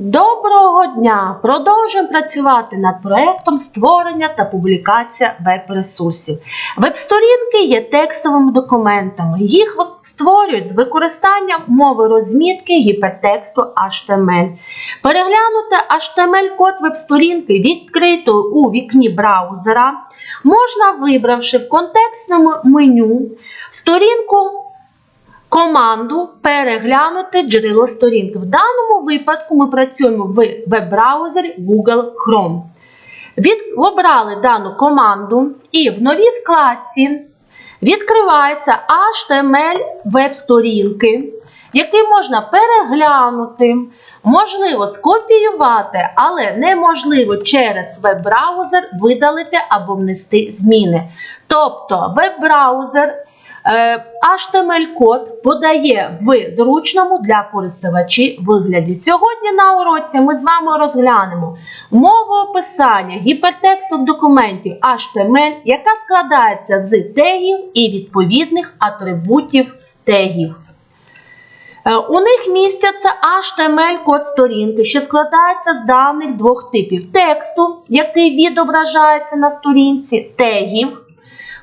Доброго дня! Продовжуємо працювати над проектом створення та публікація веб-ресурсів. Веб-сторінки є текстовими документами. Їх створюють з використанням мови розмітки гіпертексту HTML. Переглянути HTML-код веб-сторінки відкрито у вікні браузера можна, вибравши в контекстному меню сторінку команду переглянути джерело сторінки. В даному випадку ми працюємо в веб-браузері Google Chrome. Від, обрали дану команду і в новій вкладці відкривається HTML веб-сторінки, який можна переглянути, можливо скопіювати, але неможливо через веб-браузер видалити або внести зміни. Тобто веб-браузер HTML-код подає в зручному для користувачів вигляді. Сьогодні на уроці ми з вами розглянемо мову описання гіпертексту документів HTML, яка складається з тегів і відповідних атрибутів тегів. Е, У них містяться HTML-код сторінки, що складається з даних двох типів тексту, який відображається на сторінці, тегів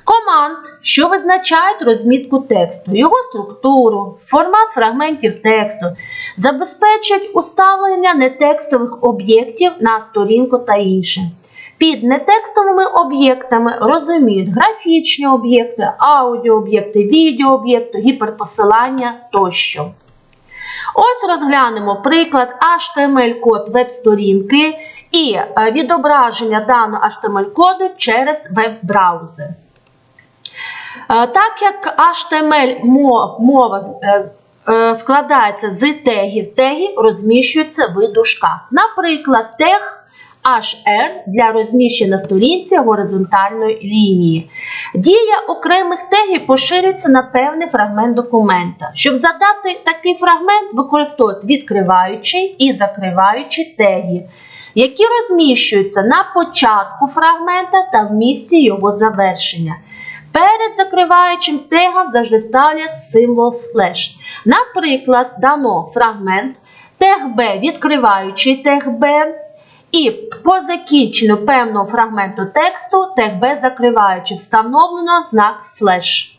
команд, що визначають розмітку тексту, його структуру, формат фрагментів тексту, забезпечують уставлення нетекстових об'єктів на сторінку та інше. Під нетекстовими об'єктами розуміють графічні об'єкти, аудіооб'єкти, відеооб'єкти, гіперпосилання тощо. Ось розглянемо приклад HTML-код веб-сторінки і е, відображення даного HTML-коду через веб-браузер. Е, Так як HTML мо- мова е, е, складається з тегів, теги розміщуються в дужках. Наприклад, тег HR для розміщення сторінці горизонтальної лінії. Дія окремих тегів поширюється на певний фрагмент документа. Щоб задати такий фрагмент, використовують відкриваючий і закриваючий теги, які розміщуються на початку фрагмента та в місці його завершення. Перед закриваючим тегом завжди ставлять символ слеш. Наприклад, дано фрагмент тег B відкриваючий тег B, і по закінченню певного фрагменту тексту тег B закриваючи встановлено знак слеш.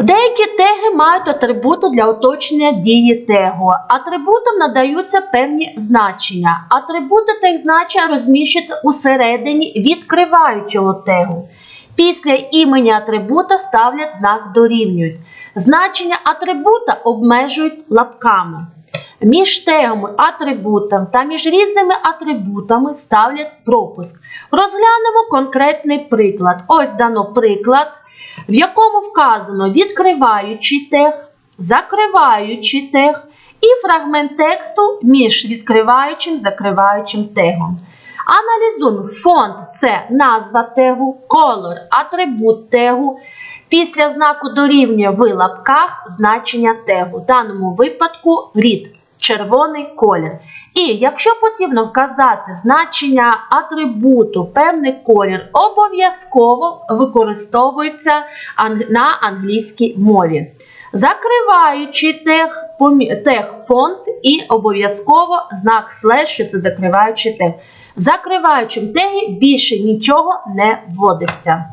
Деякі теги мають атрибути для уточнення дії тегу. Атрибутам надаються певні значення. Атрибути тег значення розміщуються усередині відкриваючого тегу. Після імені атрибута ставлять знак дорівнюють. Значення атрибута обмежують лапками. Між тегами атрибутом та між різними атрибутами ставлять пропуск. Розглянемо конкретний приклад. Ось дано приклад, в якому вказано відкриваючий тег, закриваючий тег і фрагмент тексту між відкриваючим і закриваючим тегом. Аналізуємо фонд це назва тегу, колор атрибут тегу. Після знаку дорівнює в лапках значення тегу. В даному випадку рід червоний колір. І якщо потрібно вказати значення атрибуту, певний колір, обов'язково використовується на англійській мові. Закриваючи тег, тег фонд і обов'язково знак слеш, що це закриваючий тег. В закриваючому тегі більше нічого не вводиться.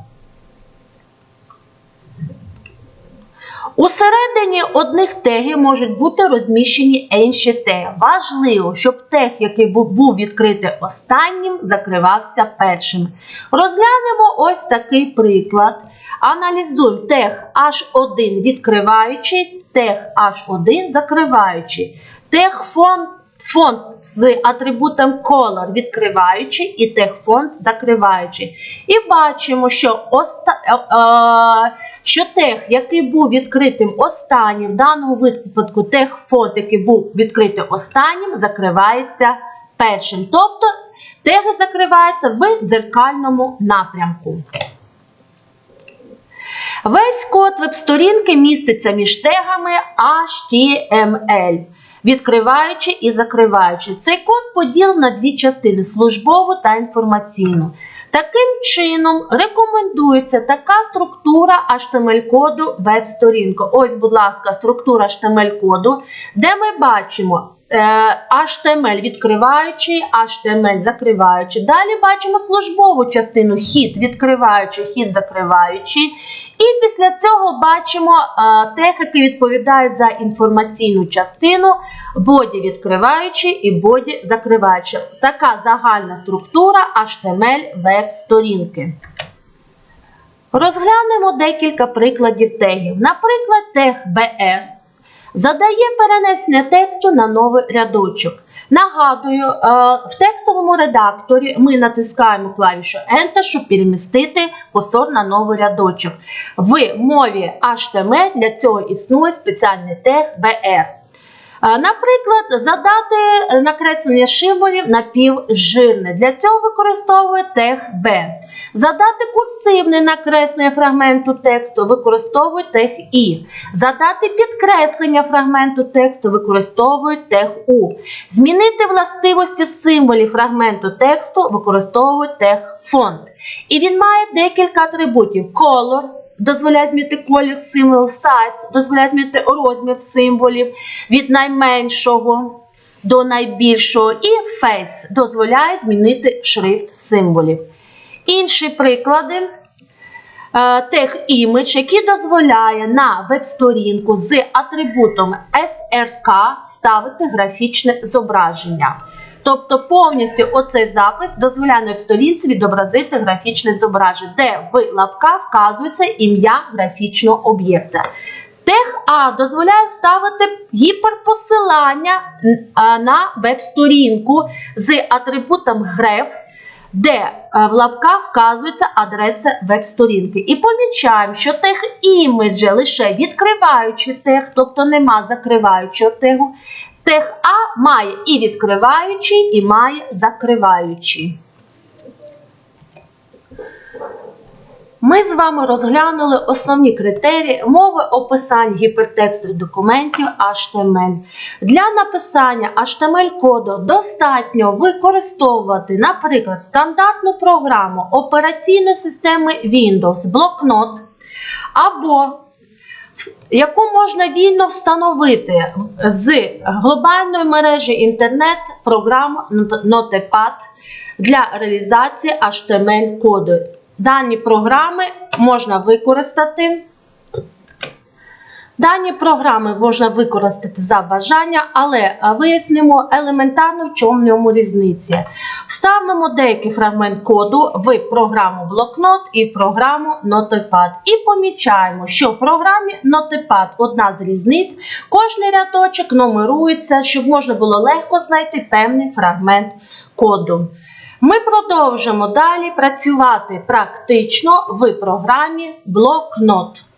Усередині одних тегів можуть бути розміщені інші теги. Важливо, щоб тег, який був відкритий останнім, закривався першим. Розглянемо ось такий приклад. Аналізуємо тег H1 відкриваючий, тег H1 закриваючий. Тег фонд Фонд з атрибутом color відкриваючий і тег фонд закриваючий. І бачимо, що, оста... е, е, що тег, який був відкритим останнім, в даному випадку тег фонд, який був відкритим останнім, закривається першим. Тобто теги закриваються в дзеркальному напрямку. Весь код веб-сторінки міститься між тегами HTML, відкриваючи і закриваючи. Цей код поділив на дві частини службову та інформаційну. Таким чином, рекомендується така структура HTML-коду веб-сторінку. Ось, будь ласка, структура HTML-коду, де ми бачимо HTML відкриваючий, HTML закриваючий. Далі бачимо службову частину хід відкриваючий, хід закриваючий. І після цього бачимо е, тех, який відповідає за інформаційну частину, боді відкриваючий і боді закриваючий. Така загальна структура HTML веб-сторінки. Розглянемо декілька прикладів тегів. Наприклад, тег BR задає перенесення тексту на новий рядочок. Нагадую, е, в текстовому редакторі ми натискаємо клавішу Enter, щоб перемістити курсор на новий рядочок. В мові HTML для цього існує спеціальний тег BR. Е, Наприклад, задати накреслення символів напівжирне. Для цього використовує тег B. Задати курсивне накреслення фрагменту тексту використовує тег І. Задати підкреслення фрагменту тексту використовують тег У. Змінити властивості символів фрагменту тексту використовують тег фонд. І він має декілька атрибутів: color дозволяє змінити колір символів, size дозволяє змінити розмір символів від найменшого до найбільшого, і face дозволяє змінити шрифт символів. Інші приклади. е, імідж, який дозволяє на веб-сторінку з атрибутом SRK ставити графічне зображення. Тобто повністю оцей запис дозволяє на веб-сторінці відобразити графічне зображення, де в лапках вказується ім'я графічного об'єкта. Тег А дозволяє вставити гіперпосилання на веб-сторінку з атрибутом gref, де е, в лапках вказується адреса веб-сторінки. І помічаємо, що тег імеджа лише відкриваючи тег, тобто нема закриваючого тегу. Тег А має і відкриваючий, і має закриваючий. Ми з вами розглянули основні критерії мови описань гіпертекстових документів HTML. Для написання HTML-коду достатньо використовувати, наприклад, стандартну програму операційної системи Windows, блокнот або яку можна вільно встановити з глобальної мережі інтернет програму Notepad для реалізації HTML-коду. Дані програми можна використати. Дані програми можна використати за бажання, але е, вияснимо елементарно, в чому в ньому різниця. Вставимо деякий фрагмент коду в програму блокнот і програму Notepad. І помічаємо, що в програмі Notepad одна з різниць, кожний рядочок номерується, щоб можна було легко знайти певний фрагмент коду. Ми продовжимо далі працювати практично в програмі блокнот.